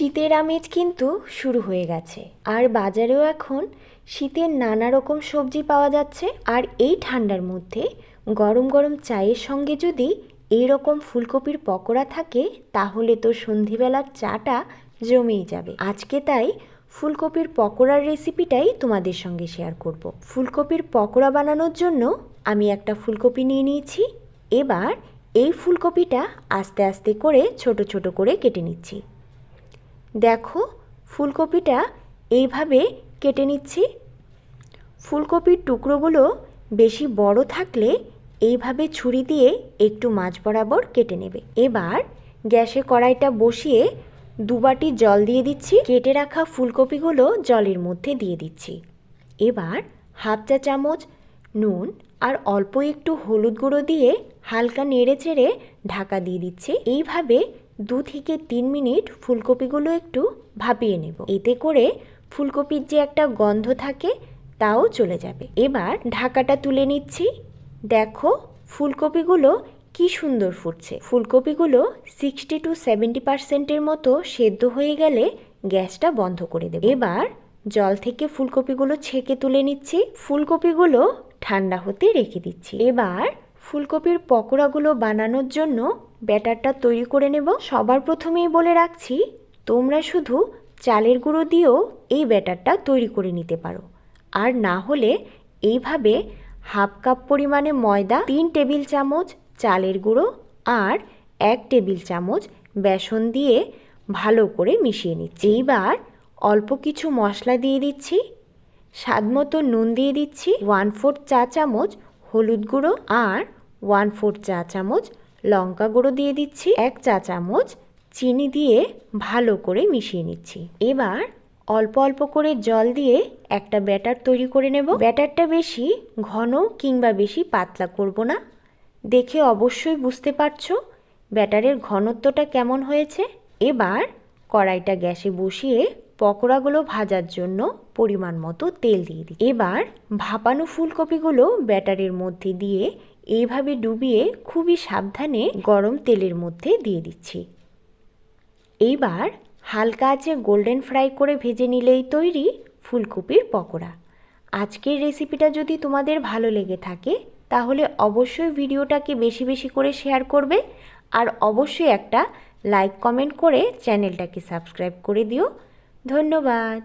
শীতের আমেজ কিন্তু শুরু হয়ে গেছে। আর বাজারেও এখন শীতের নানা রকম সবজি পাওয়া যাচ্ছে। আর এই ঠান্ডার মধ্যে গরম গরম চায়ের সঙ্গে যদি এই রকম ফুলকপির পকোড়া থাকে, তাহলে তো সন্ধিবেলার চাটা জমেই যাবে। আজকে তাই ফুলকপির পকোড়ার রেসিপিটাই তোমাদের সঙ্গে শেয়ার করব। ফুলকপির পকোড়া বানানোর জন্য আমি একটা ফুলকপি নিয়ে নিয়েছি। এবার এই ফুলকপিটা আস্তে আস্তে করে ছোট ছোট করে কেটে নিচ্ছি। দেখো, ফুলকপিটা এইভাবে কেটে নিচ্ছি। ফুলকপির টুকরোগুলো বেশি বড় থাকলে এইভাবে ছুরি দিয়ে একটু মাছ বরাবর কেটে নেবে। এবার গ্যাসে কড়াইটা বসিয়ে দুবাটি জল দিয়ে দিচ্ছি। কেটে রাখা ফুলকপিগুলো জলের মধ্যে দিয়ে দিচ্ছি। এবার হাফ চা চামচ নুন আর অল্প একটু হলুদ গুঁড়ো দিয়ে হালকা নেড়ে চেড়ে ঢাকা দিয়ে দিচ্ছি। এইভাবে দু থেকে তিন মিনিট ফুলকপিগুলো একটু ভাপিয়ে নেব। এতে করে ফুলকপির যে একটা গন্ধ থাকে, তাও চলে যাবে। এবার ঢাকাটা তুলে নিচ্ছি। দেখো ফুলকপিগুলো কি সুন্দর ফুটছে। ফুলকপিগুলো সিক্সটি টু সেভেন্টি পার্সেন্টের মতো সেদ্ধ হয়ে গেলে গ্যাসটা বন্ধ করে দেবে। এবার জল থেকে ফুলকপিগুলো ছেঁকে তুলে নিচ্ছি। ফুলকপিগুলো ঠান্ডা হতে রেখে দিচ্ছি। এবার ফুলকপির পকোড়াগুলো বানানোর জন্য ব্যাটারটা তৈরি করে নেব। সবার প্রথমেই বলে রাখছি, তোমরা শুধু চালের গুঁড়ো দিয়েও এই ব্যাটারটা তৈরি করে নিতে পারো। আর না হলে এইভাবে হাফ কাপ পরিমাণে ময়দা, তিন টেবিল চামচ চালের গুঁড়ো আর এক টেবিল চামচ বেসন দিয়ে ভালো করে মিশিয়ে নিচ্ছি। এইবার অল্প কিছু মশলা দিয়ে দিচ্ছি, স্বাদ মতো নুন দিয়ে দিচ্ছি, ওয়ান ফোর্থ চা চামচ হলুদ গুঁড়ো আর ওয়ান ফোর্থ চা চামচ লঙ্কা গুঁড়ো দিয়ে দিচ্ছি, এক চা চামচ চিনি দিয়ে ভালো করে মিশিয়ে নিচ্ছি। এবার অল্প অল্প করে জল দিয়ে একটা ব্যাটার তৈরি করে নেব। ব্যাটারটা বেশি ঘন কিংবা বেশি পাতলা করব না। দেখে অবশ্যই বুঝতে পারছ ব্যাটারের ঘনত্বটা কেমন হয়েছে। এবার কড়াইটা গ্যাসে বসিয়ে পকোড়াগুলো ভাজার জন্য পরিমাণ মতো তেল দিয়ে দিই। এবার ভাপানো ফুলকপিগুলো ব্যাটারের মধ্যে দিয়ে এইভাবে ডুবিয়ে খুবই সাবধানে গরম তেলের মধ্যে দিয়ে দিচ্ছি। এইবার হালকা আছে গোল্ডেন ফ্রাই করে ভেজে নিলেই তৈরি ফুলকপির পকোড়া। আজকের রেসিপিটা যদি তোমাদের ভালো লেগে থাকে, তাহলে অবশ্যই ভিডিওটাকে বেশি বেশি করে শেয়ার করবে আর অবশ্যই একটা লাইক কমেন্ট করে চ্যানেলটাকে সাবস্ক্রাইব করে দিও। ধন্যবাদ।